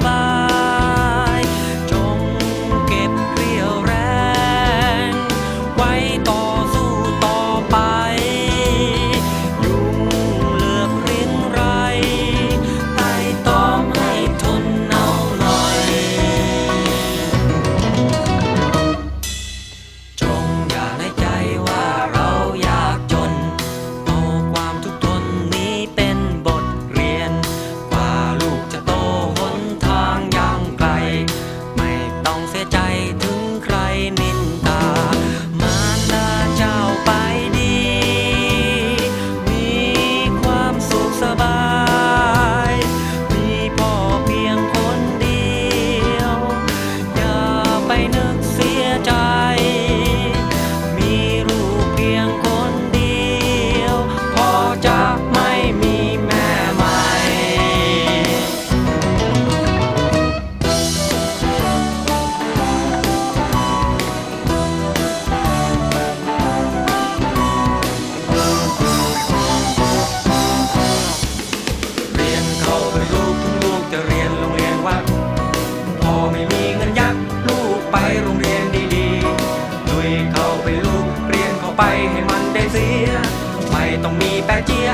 Bye. ไปโรงเรียนดีๆลุยเข้าไปลูกเรียนเข้าไปให้มันได้เสีย ไม่ต้องมีแปะเจีย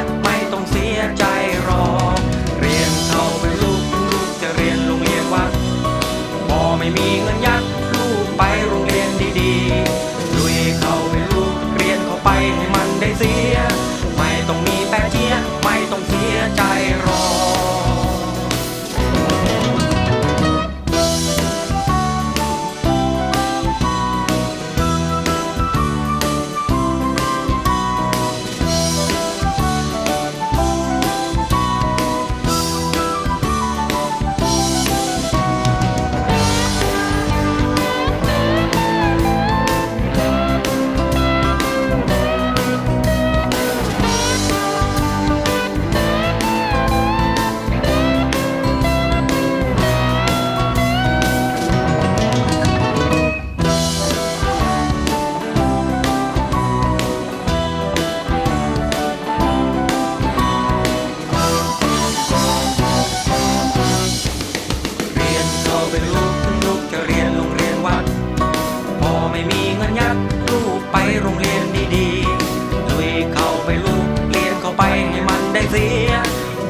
เข้าไปลูกลูกจะเรียนโรงเรียนวัดพ่อไม่มีเงินยักลูกไปโรงเรียนดีๆลุยเข้าไปลูกเรียนเข้าไปให้มันได้เสีย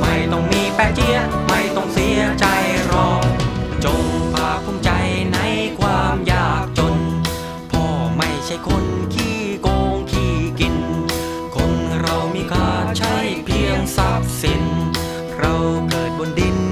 ไม่ต้องมีแปะเจียไม่ต้องเสียใจรอ จงภาคภูมิใจในความยากจน พ่อไม่ใช่คนขี้โกงขี้กิน คนเรามีค่าใช้เพียงทรัพย์สิน เราเกิดบนดิน